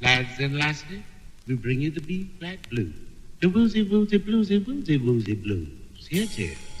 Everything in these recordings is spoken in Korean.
Lads and lasses, we bring you the B flat blues. The woozy woozy bluesy woozy woozy blues. Here it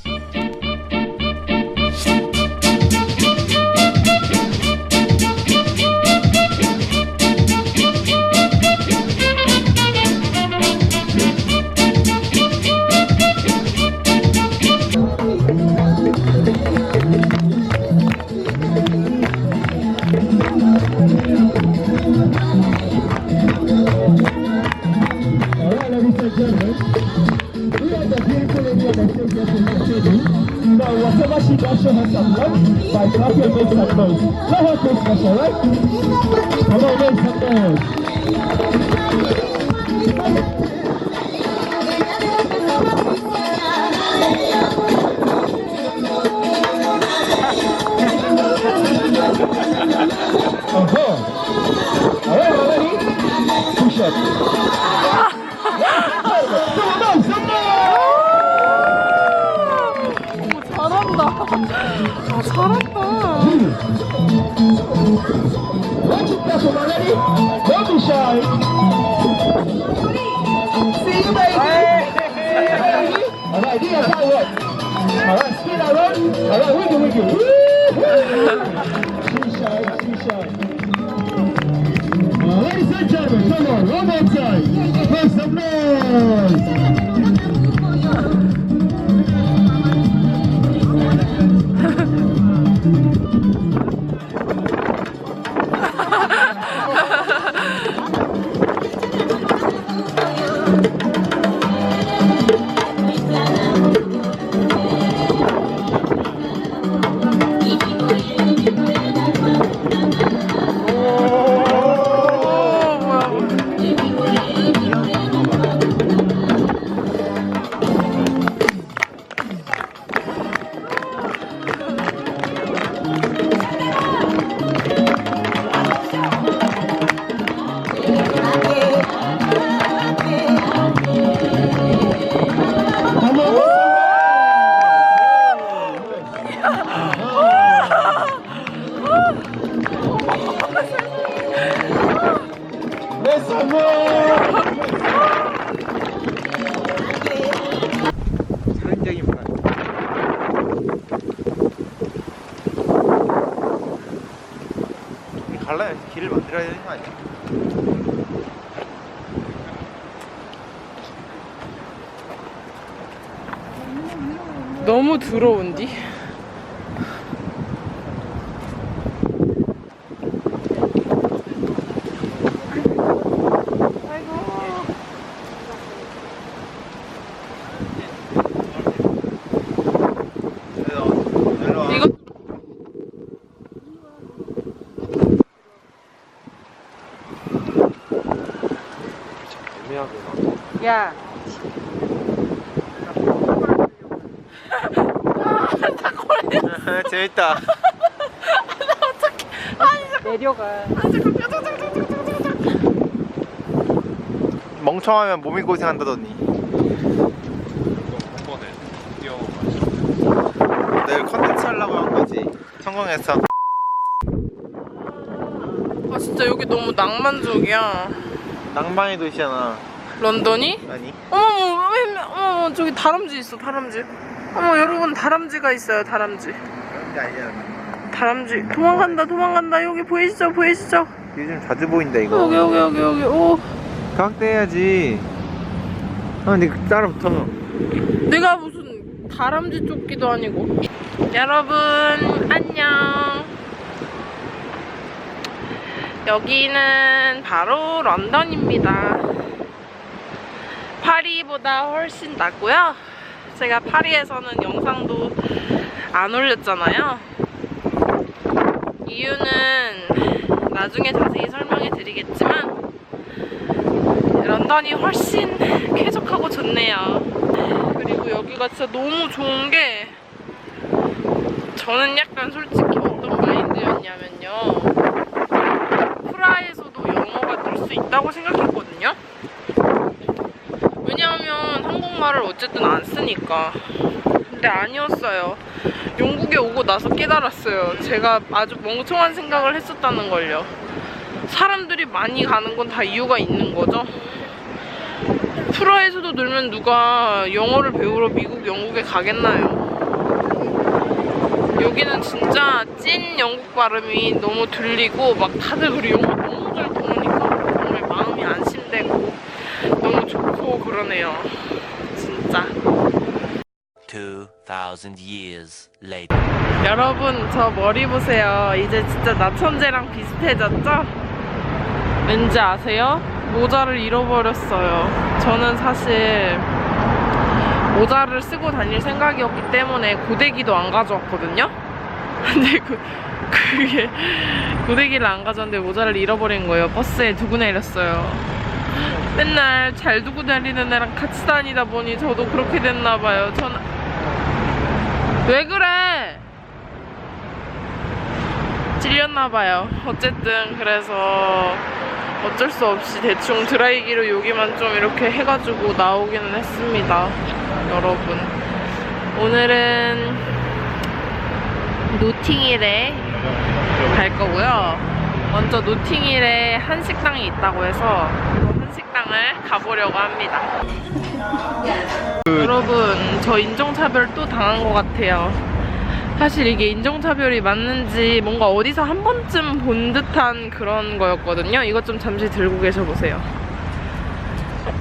make some noise. Let her feel special, right? Come on, make some noise. It, one already. Don't be shy. See you, baby. See you, baby. All right, do your side work. All right, spin around. All right, wiggle, wiggle. Uh, ladies and gentlemen, come on, one more time. Make some noise. 아니야? 너무 더러운디? 애매하구나. 야. 재밌다. 내려가. 멍청하면 몸이 고생한다더니. 내일 컨텐츠 하려고 한 거지. 성공했어. 아 진짜 여기 너무 낭만적이야. 낭만의 도시잖아. 런던이? 아니? 어머머, 왜, 어머 저기 다람쥐 있어, 다람쥐. 어머 여러분 다람쥐가 있어요, 다람쥐. 그런 게 아니야. 다람쥐 도망간다, 도망간다. 여기 보이시죠, 보이시죠? 요즘 자주 보인다 이거. 여기 여기 여기 여기. 오, 각대해야지. 아, 근데 따라붙어. 내가 무슨 다람쥐 쫓기도 아니고. 여러분 안녕. 여기는 바로 런던입니다. 파리보다 훨씬 낫고요. 제가 파리에서는 영상도 안 올렸잖아요. 이유는 나중에 자세히 설명해 드리겠지만 런던이 훨씬 쾌적하고 좋네요. 그리고 여기가 진짜 너무 좋은 게 저는 약간 솔직히 어떤 마인드였냐면요. 프라에서도 영어가 늘 수 있다고 생각했거든요. 왜냐하면 한국말을 어쨌든 안 쓰니까. 절대 아니었어요. 영국에 오고 나서 깨달았어요. 제가 아주 멍청한 생각을 했었다는 걸요. 사람들이 많이 가는 건 다 이유가 있는 거죠. 프라에서도 놀면 누가 영어를 배우러 미국, 영국에 가겠나요? 여기는 진짜 찐 영국 발음이 너무 들리고 막 다들 그리고 영어 너무 잘 통하니까 정말 마음이 안심되고 너무 좋고 그러네요. 진짜. 2,000 years later. 여러분 저 머리 보세요. 이제 진짜 나천재랑 비슷해졌죠? 왠지 아세요? 모자를 잃어버렸어요. 저는 사실 모자를 쓰고 다닐 생각이었기 때문에 고데기도 안 가져왔거든요. 근데 그, 그게 고데기를 안 가져왔는데 모자를 잃어버린 거예요. 버스에 두고 내렸어요. 맨날 잘 두고 다니는 애랑 같이 다니다 보니 저도 그렇게 됐나 봐요. 전 왜 그래? 찔렸나 봐요. 어쨌든 그래서 어쩔 수 없이 대충 드라이기로 여기만 좀 이렇게 해가지고 나오기는 했습니다. 여러분. 오늘은 노팅힐에 갈 거고요. 먼저 노팅힐에 한식당이 있다고 해서 그 한식당을 가보려고 합니다. 여러분, 저 인종차별 또 당한 것 같아요. 사실 이게 인종차별이 맞는지 뭔가 어디서 한 번쯤 본 듯한 그런 거였거든요. 이것 좀 잠시 들고 계셔보세요.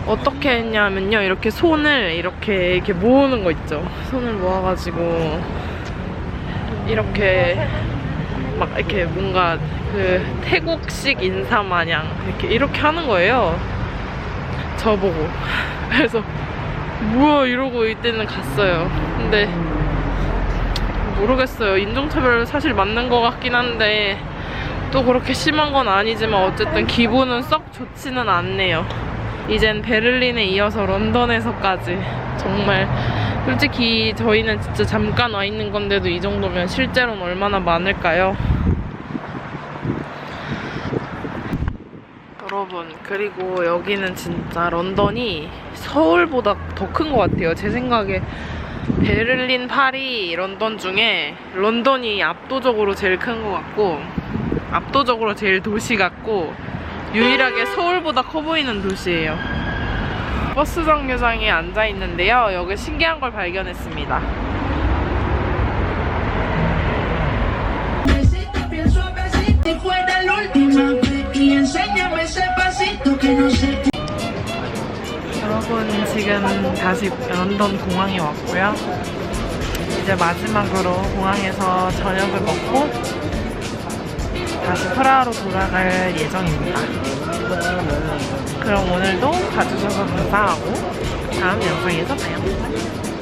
어떻게 했냐면요. 이렇게 손을 이렇게 이렇게 모으는 거 있죠. 손을 모아가지고 이렇게 막 이렇게 뭔가 그 태국식 인사 마냥 이렇게 이렇게 하는 거예요. 저보고. 그래서 뭐야 이러고 이때는 갔어요. 근데 모르겠어요. 인종차별 사실 맞는 것 같긴 한데 또 그렇게 심한 건 아니지만 어쨌든 기분은 썩 좋지는 않네요. 이젠 베를린에 이어서 런던에서까지 정말 솔직히 저희는 진짜 잠깐 와 있는 건데도 이 정도면 실제로는 얼마나 많을까요? 여러분 그리고 여기는 진짜 런던이 서울보다 더 큰 것 같아요. 제 생각에 베를린, 파리, 런던 중에 런던이 압도적으로 제일 큰 것 같고 압도적으로 제일 도시 같고 유일하게 서울보다 커 보이는 도시예요. 버스 정류장에 앉아 있는데요. 여기 신기한 걸 발견했습니다. 여러분 지금 다시 런던 공항에 왔고요. 이제 마지막으로 공항에서 저녁을 먹고 다시 프라하로 돌아갈 예정입니다. 그럼 오늘도 봐주셔서 감사하고 다음 영상에서 봐요.